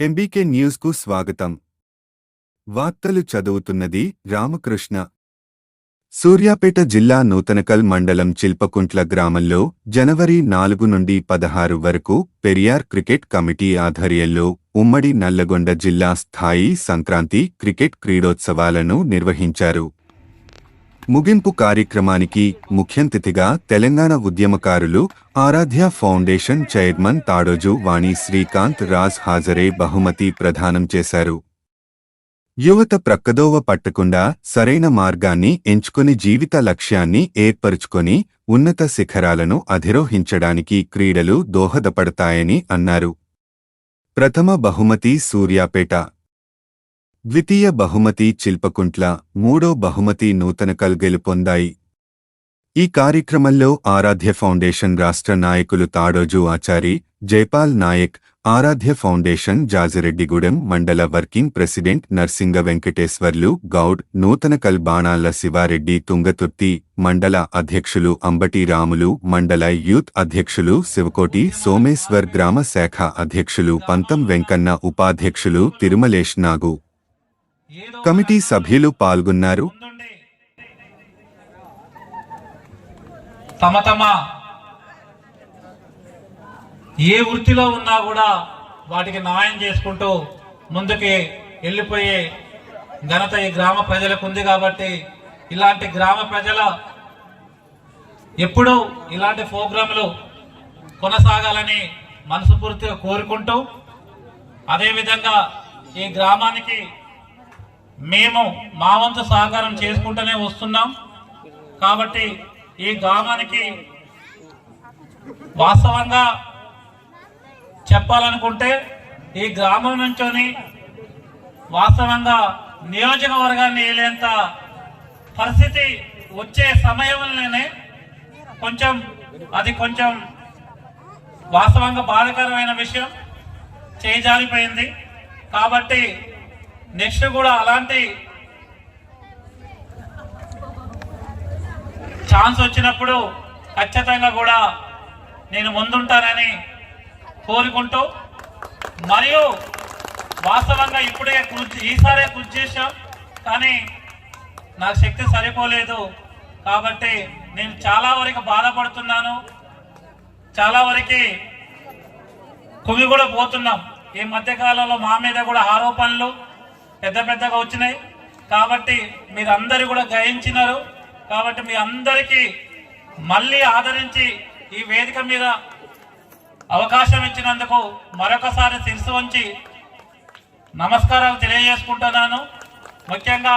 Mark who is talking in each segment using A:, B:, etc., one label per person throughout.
A: MBK న్యూస్కు స్వాగతం. వార్తలు చదువుతున్నది రామకృష్ణ. సూర్యాపేట జిల్లా నూతనకల్ మండలం చిల్పకుంట్ల గ్రామంలో జనవరి నాలుగు నుండి పదహారు వరకు పెరియార్ క్రికెట్ కమిటీ ఆధ్వర్యంలో ఉమ్మడి నల్లగొండ జిల్లా స్థాయి సంక్రాంతి క్రికెట్ క్రీడోత్సవాలను నిర్వహించారు. ముగింపు కార్యక్రమానికి ముఖ్యంతిథిగా తెలంగాణ ఉద్యమకారులు ఆరాధ్య ఫౌండేషన్ చైర్మన్ తాడోజు వాణి శ్రీకాంత్ రాజ్ హాజరే బహుమతి ప్రదానం చేశారు. యువత ప్రక్కదోవ పట్టకుండా సరైన మార్గాన్ని ఎంచుకుని జీవిత లక్ష్యాన్ని ఏర్పరుచుకొని ఉన్నత శిఖరాలను అధిరోహించడానికి క్రీడలు దోహదపడతాయని అన్నారు. ప్రథమ బహుమతి సూర్యాపేట ద్వితీయ బహుమతి చిల్పకుంట్ల మూడో బహుమతి నూతనకల్ గెలుపొందాయి ఈ కార్యక్రమంలో ఆరాధ్య ఫౌండేషన్ రాష్ట్ర నాయకులు తాడోజు ఆచారి జైపాల్ నాయక్ ఆరాధ్య ఫౌండేషన్ జాజిరెడ్డిగూడెం మండల వర్కింగ్ ప్రెసిడెంట్ నర్సింగ వెంకటేశ్వర్లు గౌడ్ నూతనకల్ బాణాల శివారెడ్డి తుంగతుర్తి మండల అధ్యక్షులు అంబటి రాములు మండల యూత్ అధ్యక్షులు శివకోటి సోమేశ్వర్ గ్రామ శాఖ అధ్యక్షులు పంతం వెంకన్న ఉపాధ్యక్షులు తిరుమలేష్ నాగు. కమిటీ సభ్యులు పాల్గొన్నారు.
B: తమ తమ ఏ వృత్తిలో ఉన్నా కూడా వాటికి న్యాయం చేసుకుంటూ ముందుకి వెళ్ళిపోయే ఘనత ఈ గ్రామ ప్రజలకు ఉంది కాబట్టి ఇలాంటి గ్రామ ప్రజల ఎప్పుడూ ఇలాంటి ప్రోగ్రాంలు కొనసాగాలని మనసుపూర్తిగా కోరుకుంటూ అదేవిధంగా ఈ గ్రామానికి మేము మా వంతు సహకారం చేసుకుంటూనే వస్తున్నాం. కాబట్టి ఈ గ్రామానికి వాస్తవంగా చెప్పాలనుకుంటే ఈ గ్రామం నుంచొని వాస్తవంగా నియోజకవర్గాన్ని వేలేంత పరిస్థితి వచ్చే సమయంలోనే కొంచెం అది కొంచెం వాస్తవంగా బాధకరమైన విషయం చేజారిపోయింది. కాబట్టి నెక్స్ట్ కూడా అలాంటి ఛాన్స్ వచ్చినప్పుడు ఖచ్చితంగా కూడా నేను ముందుంటానని కోరుకుంటూ మరియు వాస్తవంగా ఇప్పుడే కృషి ఈసారే కృషి చేశాం కానీ నాకు శక్తి సరిపోలేదు. కాబట్టి నేను చాలా వరకు బాధపడుతున్నాను. చాలా వరకు కుమి కూడా పోతున్నాం ఈ మధ్యకాలంలో మా మీద కూడా ఆరోపణలు పెద్ద పెద్దగా వచ్చినాయి. కాబట్టి మీరందరూ కూడా గ్రహించినారు. కాబట్టి మీ అందరికీ మళ్ళీ ఆదరించి ఈ వేదిక మీద అవకాశం ఇచ్చినందుకు మరొకసారి శిరసు వంచి నమస్కారాలు తెలియజేసుకుంటున్నాను. ముఖ్యంగా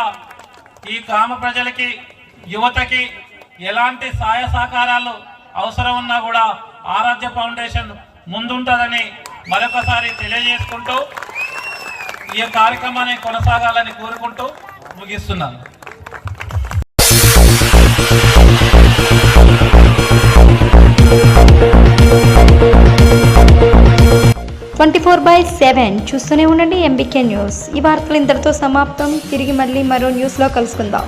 B: ఈ గ్రామ ప్రజలకి యువతకి ఎలాంటి సహాయ సహకారాలు అవసరం ఉన్నా కూడా ఆరాధ్య ఫౌండేషన్ ముందుంటుందని మరొకసారి తెలియజేసుకుంటూ ఈ కార్యక్రమాన్ని కొనసాగాలని కోరుకుంటూ ముగిస్తున్నాను.
C: ట్వంటీ ఫోర్ బై సెవెన్ చూస్తూనే ఉండండి ఎంబీకే న్యూస్. ఈ వార్తలు ఇంతటితో సమాప్తం. తిరిగి మళ్ళీ మరో న్యూస్లో కలుసుకుందాం.